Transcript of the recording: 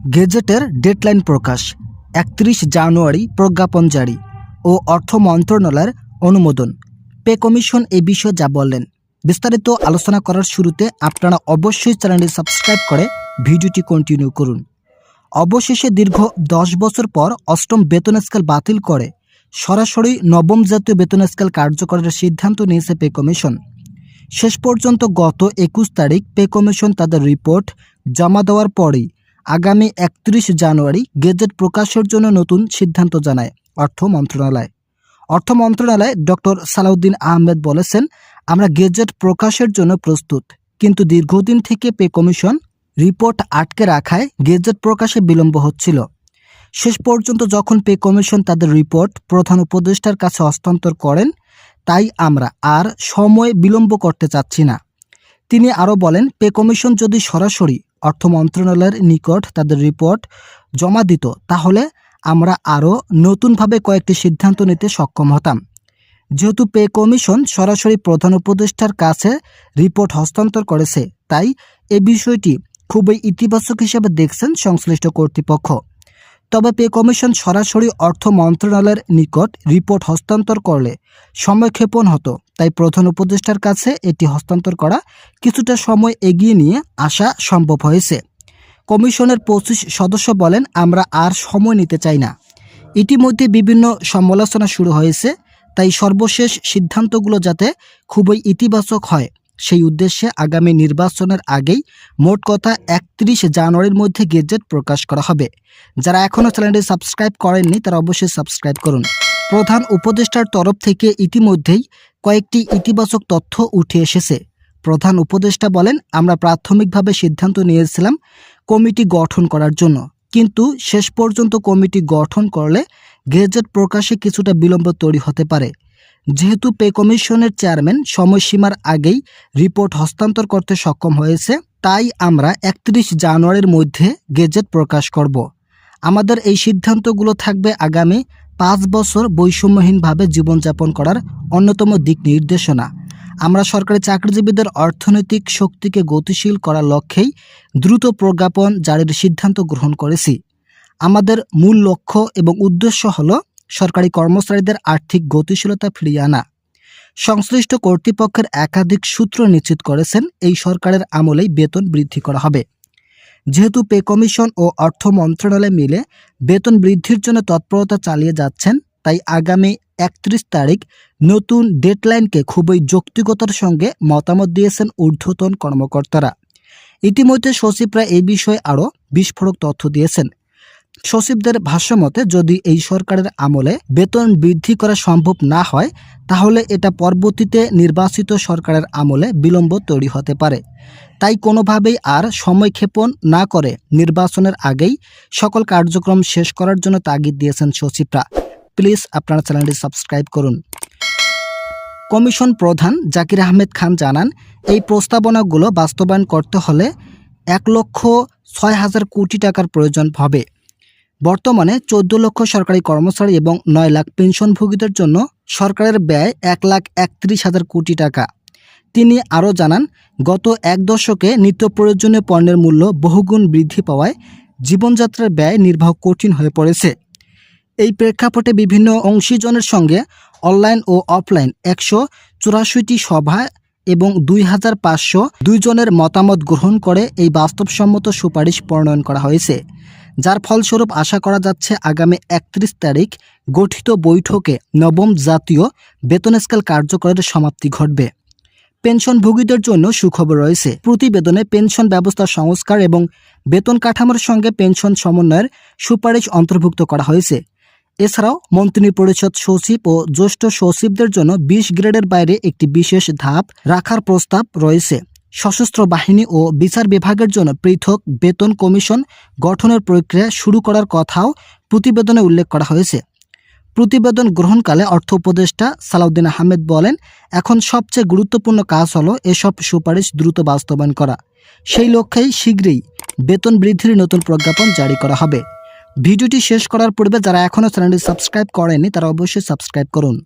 গেজেটের deadline প্রকাশ, একত্রিশ জানুয়ারি প্রজ্ঞাপন জারি ও অর্থ মন্ত্রণালয়ের অনুমোদন। পে কমিশন এই বিষয়ে যা বললেন। বিস্তারিত আলোচনা করার শুরুতে আপনারা অবশ্যই চ্যানেলটি সাবস্ক্রাইব করে ভিডিওটি কন্টিনিউ করুন। অবশেষে দীর্ঘ দশ বছর পর অষ্টম বেতন স্কেল বাতিল করে সরাসরি নবম জাতীয় বেতন স্কেল কার্যকরের সিদ্ধান্ত নিয়েছে পে কমিশন। শেষ পর্যন্ত গত একুশ তারিখ পে কমিশন তাদের রিপোর্ট জমা দেওয়ার পরেই আগামী একত্রিশ জানুয়ারি গেজেট প্রকাশের জন্য নতুন সিদ্ধান্ত জানায় অর্থ মন্ত্রণালয়। অর্থ মন্ত্রণালয় ডক্টর সালাউদ্দিন আহমেদ বলেছেন, আমরা গেজেট প্রকাশের জন্য প্রস্তুত, কিন্তু দীর্ঘদিন থেকে পে কমিশন রিপোর্ট আটকে রাখায় গেজেট প্রকাশে বিলম্ব হচ্ছিল। শেষ পর্যন্ত যখন পে কমিশন তাদের রিপোর্ট প্রধান উপদেষ্টার কাছে হস্তান্তর করেন, তাই আমরা আর সময় বিলম্ব করতে চাচ্ছি না। তিনি আরও বলেন, পে কমিশন যদি সরাসরি অর্থ মন্ত্রণালয়ের নিকট তাদের রিপোর্ট জমা দিত। তাহলে আমরা আরও নতুনভাবে কয়েকটি সিদ্ধান্ত নিতে সক্ষম হতাম। যেহেতু পে কমিশন সরাসরি প্রধান উপদেষ্টার কাছে রিপোর্ট হস্তান্তর করেছে, তাই এ বিষয়টি খুবই ইতিবাচক হিসেবে দেখছেন সংশ্লিষ্ট কর্তৃপক্ষ। তবে পে কমিশন সরাসরি অর্থ মন্ত্রণালয়ের নিকট রিপোর্ট হস্তান্তর করলে সময়ক্ষেপণ হতো। তাই প্রধান উপদেষ্টার কাছে এটি হস্তান্তর করা কিছুটা সময় এগিয়ে নিয়ে আসা সম্ভব হয়েছে। কমিশনের পঁচিশ সদস্য বলেন, আমরা আর সময় নিতে চাই না। ইতিমধ্যে বিভিন্ন সমালোচনা শুরু হয়েছে, তাই সর্বশেষ সিদ্ধান্তগুলো যাতে খুবই ইতিবাচক হয়। সেই উদ্দেশ্যে আগামী নির্বাচনের আগেই মোট কথা একত্রিশ জানুয়ারির মধ্যে গেজেট প্রকাশ করা হবে। যারা এখনও চ্যানেলটি সাবস্ক্রাইব করেননি, তারা অবশ্যই সাবস্ক্রাইব করুন। প্রধান উপদেষ্টার তরফ থেকে ইতিমধ্যেই কয়েকটি ইতিবাচক তথ্য উঠে এসেছে। প্রধান উপদেষ্টা বলেন, আমরা প্রাথমিকভাবে সিদ্ধান্ত নিয়েছিলাম কমিটি গঠন করার জন্য। কিন্তু শেষ পর্যন্ত কমিটি গঠন করলে গেজেট প্রকাশে কিছুটা বিলম্ব তৈরি হতে পারে। যেহেতু পে কমিশনের চেয়ারম্যান সময়সীমার আগেই রিপোর্ট হস্তান্তর করতে সক্ষম হয়েছে, তাই আমরা একত্রিশ জানুয়ারির মধ্যে গেজেট প্রকাশ করব। আমাদের এই সিদ্ধান্তগুলো থাকবে আগামী পাঁচ বছর বৈষম্যহীনভাবে জীবনযাপন করার অন্যতম দিক নির্দেশনা। আমরা সরকারি চাকরিজীবীদের অর্থনৈতিক শক্তিকে গতিশীল করার লক্ষ্যেই দ্রুত প্রজ্ঞাপন জারির সিদ্ধান্ত গ্রহণ করেছি। আমাদের মূল লক্ষ্য এবং উদ্দেশ্য হল সরকারি কর্মচারীদের আর্থিক গতিশীলতা ফিরিয়ে আনা। সংশ্লিষ্ট কর্তৃপক্ষের একাধিক সূত্র নিশ্চিত করেছেন, এই সরকারের আমলেই বেতন বৃদ্ধি করা হবে। যেহেতু পে কমিশন ও অর্থ মন্ত্রণালয় মিলে বেতন বৃদ্ধির জন্য তৎপরতা চালিয়ে যাচ্ছেন, তাই আগামী একত্রিশ তারিখ নতুন ডেডলাইনকে খুবই যৌক্তিকতার সঙ্গে মতামত দিয়েছেন ঊর্ধ্বতন কর্মকর্তারা। ইতিমধ্যে সচিবরা এই বিষয়ে আরও বিস্ফোরক তথ্য দিয়েছেন। সচিবদের ভাষ্যমতে যদি এই সরকারের আমলে বেতন বৃদ্ধি করা সম্ভব না হয়, তাহলে এটা পরবর্তীতে নির্বাচিত সরকারের আমলে বিলম্ব তৈরি হতে পারে। তাই কোনোভাবেই আর সময়ক্ষেপণ না করে নির্বাচনের আগেই সকল কার্যক্রম শেষ করার জন্য তাগিদ দিয়েছেন সচিবরা। প্লিজ আপনার চ্যানেলটি সাবস্ক্রাইব করুন। কমিশন প্রধান জাকির আহমেদ খান জানান, এই প্রস্তাবনাগুলো বাস্তবায়ন করতে হলে এক লক্ষ ছয় হাজার কোটি টাকার প্রয়োজন হবে। বর্তমানে চোদ্দ লক্ষ সরকারি কর্মচারী এবং নয় লাখ পেনশনভোগীদের জন্য সরকারের ব্যয় এক লাখ একত্রিশ হাজার কোটি টাকা। তিনি আরও জানান, গত এক দশকে নিত্য প্রয়োজনীয় পণ্যের মূল্য বহুগুণ বৃদ্ধি পাওয়ায় জীবনযাত্রার ব্যয় নির্বাহ কঠিন হয়ে পড়েছে। এই প্রেক্ষাপটে বিভিন্ন অংশীজনের সঙ্গে অনলাইন ও অফলাইন একশো চুরাশিটি সভা এবং দুই হাজার পাঁচশো দুইজনের মতামত গ্রহণ করে এই বাস্তবসম্মত সুপারিশ প্রণয়ন করা হয়েছে। যার ফলস্বরূপ আশা করা যাচ্ছে আগামী একত্রিশ তারিখ গঠিত বৈঠকে নবম জাতীয় বেতন স্কেল কার্যকরের সমাপ্তি ঘটবে। পেনশনভোগীদের জন্য সুখবর রয়েছে। প্রতিবেদনে পেনশন ব্যবস্থা সংস্কার এবং বেতন কাঠামোর সঙ্গে পেনশন সমন্বয়ের সুপারিশ অন্তর্ভুক্ত করা হয়েছে। এছাড়াও মন্ত্রী পরিষদ সচিব ও জ্যেষ্ঠ সচিবদের জন্য বিশ গ্রেডের বাইরে একটি বিশেষ ধাপ রাখার প্রস্তাব রয়েছে। সশস্ত্র বাহিনী ও বিচার বিভাগের জন্য পৃথক বেতন কমিশন গঠনের প্রক্রিয়া শুরু করার কথাও প্রতিবেদনে উল্লেখ করা হয়েছে। প্রতিবেদন গ্রহণকালে অর্থ উপদেষ্টা সালাউদ্দিন আহমেদ বলেন, এখন সবচেয়ে গুরুত্বপূর্ণ কাজ হলো এসব সুপারিশ দ্রুত বাস্তবায়ন করা। সেই লক্ষ্যেই শীঘ্রই বেতন বৃদ্ধির নতুন প্রজ্ঞাপন জারি করা হবে। ভিডিওটি শেষ করার পূর্বে যারা এখনও চ্যানেলটি সাবস্ক্রাইব করেনি তারা অবশ্যই সাবস্ক্রাইব করুন।